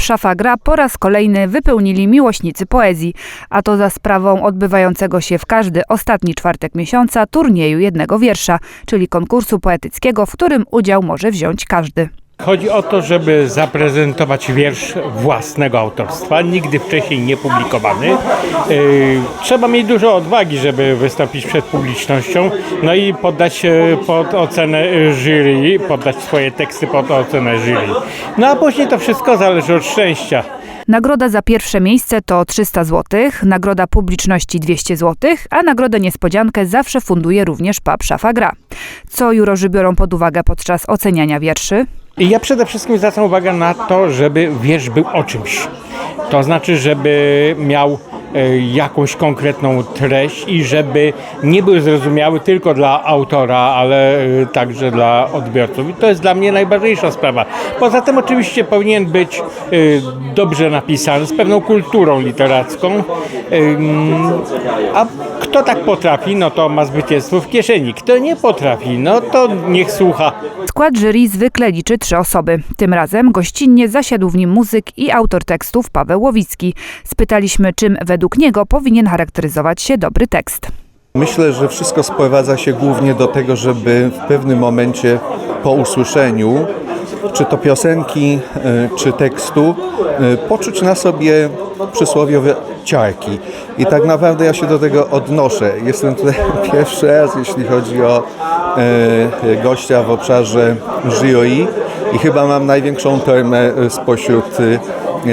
Szafa Gra po raz kolejny wypełnili miłośnicy poezji, a to za sprawą odbywającego się w każdy ostatni czwartek miesiąca turnieju jednego wiersza, czyli konkursu poetyckiego, w którym udział może wziąć każdy. Chodzi o to, żeby zaprezentować wiersz własnego autorstwa, nigdy wcześniej nie publikowany. Yy, Trzeba mieć dużo odwagi, żeby wystąpić przed publicznością, no i poddać pod ocenę jury, poddać swoje teksty pod ocenę jury. No a później to wszystko zależy od szczęścia. Nagroda za pierwsze miejsce to 300 zł, nagroda publiczności 200 zł, a nagrodę niespodziankę zawsze funduje również Pub Szafa Gra. Co jurorzy biorą pod uwagę podczas oceniania wierszy? I ja przede wszystkim zwracam uwagę na to, żeby wiersz był o czymś. To znaczy, żeby miał jakąś konkretną treść i żeby nie był zrozumiały tylko dla autora, ale e, także dla odbiorców. I to jest dla mnie najważniejsza sprawa. Poza tym oczywiście powinien być e, dobrze napisany, z pewną kulturą literacką. A kto tak potrafi, no to ma zwycięstwo w kieszeni. Kto nie potrafi, no to niech słucha Skład jury zwykle liczy trzy osoby. Tym razem gościnnie zasiadł w nim muzyk i autor tekstów Paweł Łowicki. Spytaliśmy, czym według niego powinien charakteryzować się dobry tekst. Myślę, że wszystko sprowadza się głównie do tego, żeby w pewnym momencie po usłyszeniu, czy to piosenki, e, czy tekstu, e, poczuć na sobie przysłowiowe ciarki. I tak naprawdę ja się do tego odnoszę. Jestem tutaj pierwszy raz, jeśli chodzi o e, gościa w obszarze jury i chyba mam największą termę spośród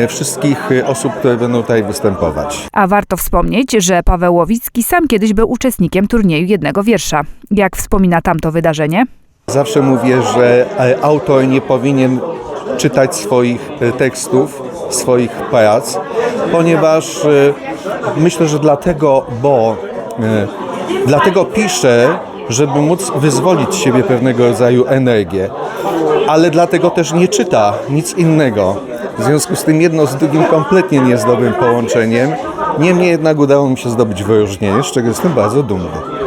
wszystkich e, osób, które będą tutaj występować. A warto wspomnieć, że Paweł Łowicki sam kiedyś był uczestnikiem turnieju jednego wiersza. Jak wspomina tamto wydarzenie? Zawsze mówię, że e, autor nie powinien czytać swoich e, tekstów, swoich prac, ponieważ e, myślę, że dlatego, bo e, dlatego pisze, żeby móc wyzwolić z siebie pewnego rodzaju energię, ale dlatego też nie czyta nic innego. W związku z tym jedno z drugim kompletnie nie jest dobrym połączeniem. Niemniej jednak udało mi się zdobyć wyróżnienie, z czego jestem bardzo dumny.